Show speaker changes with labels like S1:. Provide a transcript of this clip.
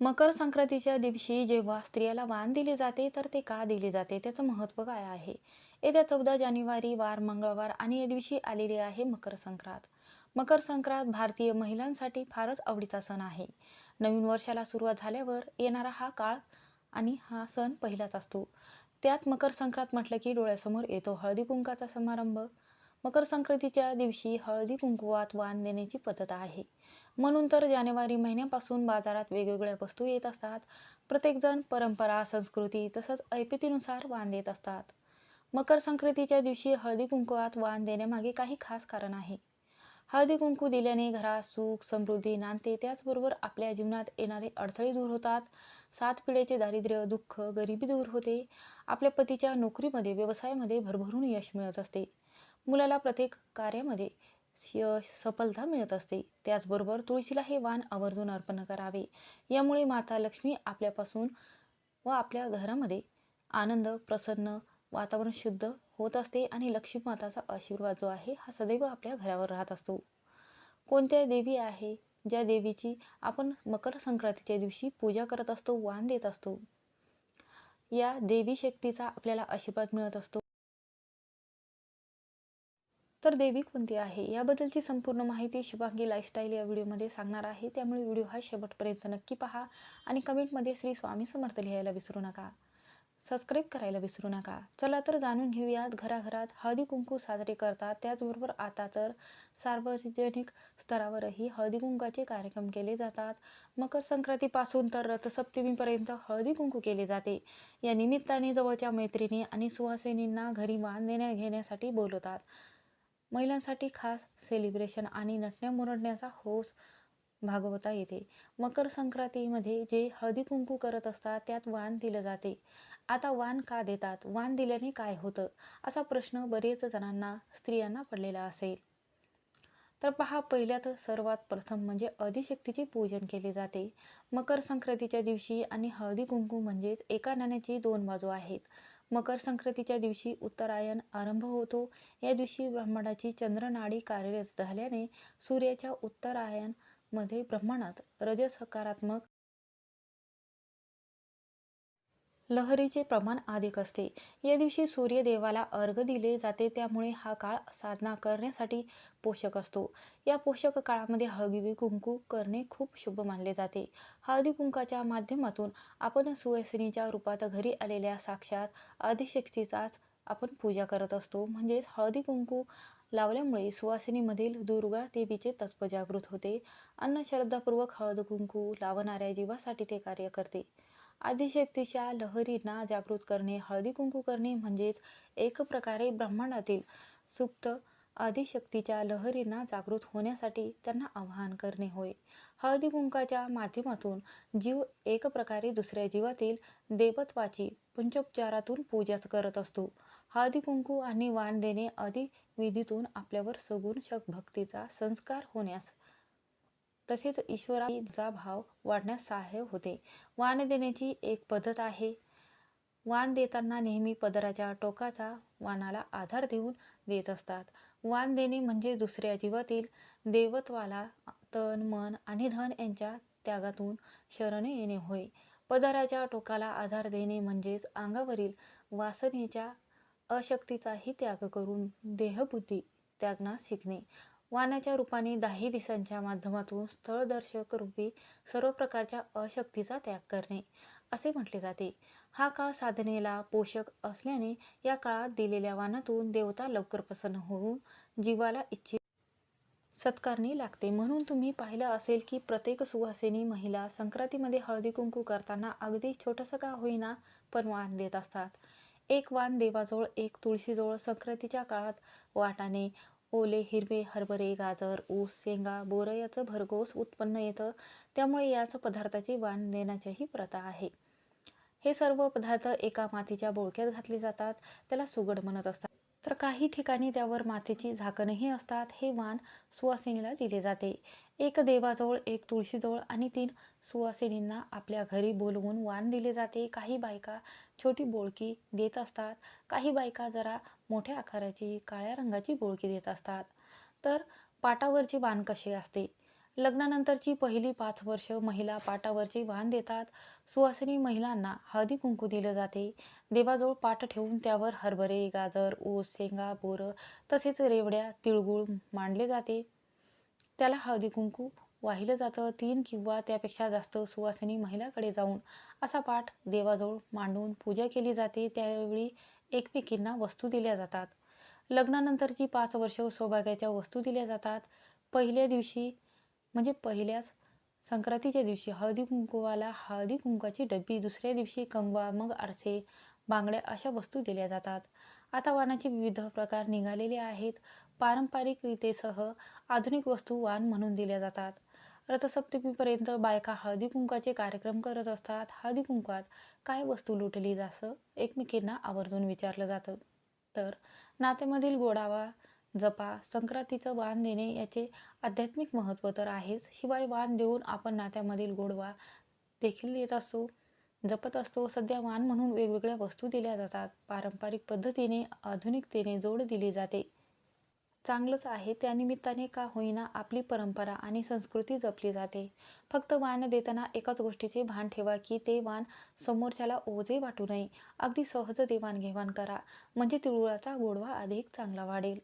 S1: मकर संक्रांतीच्या दिवशी जेव्हा स्त्रियाला वाण दिले जाते तर ते का दिले जाते त्याचं महत्त्व काय आहे? येत्या चौदा जानेवारी वार मंगळवार आणि या दिवशी आलेली आहे मकर संक्रांत. मकर संक्रांत भारतीय महिलांसाठी फारच आवडीचा सण आहे. नवीन वर्षाला सुरुवात झाल्यावर येणारा हा काळ आणि हा सण पहिलाच असतो. त्यात मकर संक्रांत म्हटलं की डोळ्यासमोर येतो हळदी कुंकाचा समारंभ मकर संक्रांतीच्या दिवशी हळदी कुंकुवात वाण देण्याची पद्धत आहे. म्हणून तर जानेवारी महिन्यापासून बाजारात वेगवेगळ्या वस्तू येत असतात. प्रत्येकजण परंपरा संस्कृती तसंच ऐपतीनुसार वाण देत असतात. मकर संक्रांतीच्या दिवशी हळदी कुंकुवात वाण देण्यामागे काही खास कारण आहे. हळदी कुंकू दिल्याने घरात सुख समृद्धी नांदते त्याचबरोबर आपल्या जीवनात येणारे अडथळे दूर होतात. सात पिढ्याचे दारिद्र्य दुःख गरिबी दूर होते. आपल्या पतीच्या नोकरीमध्ये व्यवसायामध्ये भरभरून यश मिळत असते. मुलाला प्रत्येक कार्यामध्ये सफलता मिळत असते. त्याचबरोबर तुळशीला हे वाण आवर्जून अर्पण करावे. यामुळे माता लक्ष्मी आपल्यापासून व आपल्या घरामध्ये आनंद प्रसन्न वातावरण शुद्ध होत असते आणि लक्ष्मी माताचा आशीर्वाद जो आहे हा सदैव आपल्या घरावर राहत असतो. कोणत्या देवी आहे ज्या देवीची आपण मकर संक्रांतीच्या दिवशी पूजा करत असतो वाण देत असतो? या देवी शक्तीचा आपल्याला आशीर्वाद मिळत असतो. तर देवी कोणती आहे? याबद्दलची संपूर्ण माहिती शुभांगी लाईफस्टाईल या व्हिडिओमध्ये सांगणार आहे. त्यामुळे व्हिडिओ हा शेवटपर्यंत नक्की पहा आणि कमेंटमध्ये श्री स्वामी समर्थ लिहायला विसरू नका. सबस्क्राईब करायला विसरू नका. चला तर जाणून घेऊयात घराघरात हळदी कुंकू साजरे करतात. त्याचबरोबर आता तर सार्वजनिक स्तरावरही हळदी कुंकाचे कार्यक्रम केले जातात. मकर संक्रांतीपासून तर रथसप्तमीपर्यंत हळदी कुंकू केले जाते. या निमित्ताने जवळच्या मैत्रिणी आणि सुहासिनींना घरी मान देण्या घेण्यासाठी बोलवतात. महिलांसाठी खास सेलिब्रेशन आणि नटण्या मुरडण्याचा होस भागवता येते. मकर संक्रांतीमध्ये जे हळदी कुंकू करत असतात त्यात वाण दिलं जाते. आता वाण का देतात? वाण दिल्याने काय होतं? असा प्रश्न बरेच जणांना स्त्रियांना पडलेला असेल. तर पहा पहिल्यात सर्वात प्रथम म्हणजे अधिशक्तीचे पूजन केले जाते. मकर संक्रांतीच्या दिवशी आणि हळदी कुंकू म्हणजेच एका नाण्याची दोन बाजू आहेत. मकर संक्रांतीच्या दिवशी उत्तरायण आरंभ होतो. या दिवशी ब्रह्मांडाची चंद्रनाडी कार्यरत झाल्याने सूर्याच्या उत्तरायणमध्ये मध्ये रज सकारात्मक लहरीचे प्रमाण अधिक असते. या दिवशी सूर्यदेवाला अर्घ दिले जाते त्यामुळे हा काळ साधना करण्यासाठी पोषक असतो. या पोषक काळामध्ये हळदी कुंकू करणे खूप शुभ मानले जाते. हळदी कुंकाच्या माध्यमातून आपण सुवासिनीच्या रूपात घरी आलेल्या साक्षात आदिशक्तीचाच आपण पूजा करत असतो. म्हणजेच हळदी कुंकू लावल्यामुळे सुवासिनीमधील दुर्गा देवीचे तत्व जागृत होते. अन्न श्रद्धापूर्वक हळद कुंकू लावणाऱ्या जीवासाठी ते कार्य करते. आदिशक्तीच्या लहरींना जागृत करणे हळदी कुंकू करणे म्हणजेच एक प्रकारे ब्रह्मांडातील सुप्त आदिशक्तीच्या लहरींना जागृत होण्यासाठी त्यांना आवाहन करणे होय. हळदी कुंकाच्या माध्यमातून जीव एक प्रकारे दुसऱ्या जीवातील देवत्वाची पंचोपचारातून पूजाच करत असतो. हळदी कुंकू आणि वाण देणे आदी विधीतून आपल्यावर सगुण शक भक्तीचा संस्कार होण्यास तसेच ईश्वराचा भाव वाढण्यास सहाय्य होते. वाण देण्याची एक पद्धत आहे. वाण देताना नेहमी पदराच्या टोकाचा वाणाला आधार देऊन देत असतात. वाण देणे म्हणजे दुसऱ्या जीवातील देवत्वाला तन मन आणि धन यांच्या त्यागातून शरण येणे होय. पदराच्या टोकाला आधार देणे म्हणजेच अंगावरील वासनेच्या अशक्तीचाही त्याग करून देहबुद्धी त्यागनास शिकणे. वाण्याच्या रूपाने दाही दिसांच्या माध्यमातून स्थळदर्शक रूपी सर्व प्रकारच्या अशक्तीचा त्याग करणे असे म्हटले जाते. हा काळ साधनेला पोषक असल्याने या काळात दिलेल्या वाणातून देवता लवकर प्रसन्न होऊन जीवाला इच्छित सत्कारणी लागते. म्हणून तुम्ही पाहिलं असेल की प्रत्येक सुवासिनी महिला संक्रांतीमध्ये हळदी कुंकू करताना अगदी छोटंसं का होईना पण वाण देत असतात. एक वाण देवाजवळ एक तुळशीजवळ संक्रांतीच्या काळात वाटाने ओले हिरवे हरभरे गाजर ऊस शेंगा बोरं याचं भरघोस उत्पन्न येतं. त्यामुळे याच पदार्थाची वाण देण्याचीही प्रथा आहे. हे सर्व पदार्थ एका मातीच्या बोळक्यात घातले जातात. त्याला सुगड म्हणत असतात. तर काही ठिकाणी त्यावर मातीची झाकणही असतात. हे वाण सुवासिनीला दिले जाते. एक देवाजवळ एक तुळशीजवळ आणि तीन सुवासिनींना आपल्या घरी बोलवून वाण दिले जाते. काही बायका छोटी बोळकी देत असतात. काही बायका जरा मोठ्या आकाराची काळ्या रंगाची बोळकी देत असतात. तर पाटावरची वाण कसे असते? लग्नानंतरची पहिली पाच वर्ष महिला पाटावरचे वाण देतात. सुवासिनी महिलांना हळदी कुंकू दिलं जाते. देवाजवळ पाट ठेवून त्यावर हरभरे गाजर ऊस शेंगा बोरं तसेच रेवड्या तिळगुळ मांडले जाते. त्याला हळदी कुंकू वाहिलं जातं. तीन किंवा त्यापेक्षा जास्त सुवासिनी महिलाकडे जाऊन असा पाठ देवाजवळ मांडून पूजा केली जाते. त्यावेळी एकमेकींना वस्तू दिल्या जातात. लग्नानंतरची पाच वर्ष सौभाग्याच्या वस्तू दिल्या जातात. पहिल्या दिवशी म्हणजे पहिल्याच संक्रांतीच्या दिवशी हळदी कुंकवाला हळदी कुंकवाची डब्बी दुसऱ्या दिवशी कंगवा मग आरसे बांगड्या अशा वस्तू दिल्या जातात. आता वाणाचे विविध प्रकार निघालेले आहेत. पारंपरिक रीतेसह आधुनिक वस्तू वाण म्हणून दिल्या जातात. रथसप्तमीपर्यंत बायका हळदी कुंकाचे कार्यक्रम करत असतात. हळदी कुंकात काय वस्तू लुटली जासं? एकमेकींना आवर्जून विचारलं जातं. तर नात्यामधील गोडावा जपा. संक्रांतीचं वाण देणे याचे आध्यात्मिक महत्त्व तर आहेच. शिवाय वाण देऊन आपण नात्यामधील गोडवा देखील येत असतो जपत असतो. सध्या वाण म्हणून वेगवेगळ्या वस्तू दिल्या जातात. पारंपरिक पद्धतीने आधुनिकतेने जोड दिली जाते. चांगलंच आहे. त्यानिमित्ताने का होईना आपली परंपरा आणि संस्कृती जपली जाते. फक्त वाण देताना एकाच गोष्टीचे भान ठेवा की ते वाण समोरच्याला ओझे वाटू नये. अगदी सहज देवाणघेवाण करा. म्हणजे तिळुळाचा गोडवा अधिक चांगला वाढेल.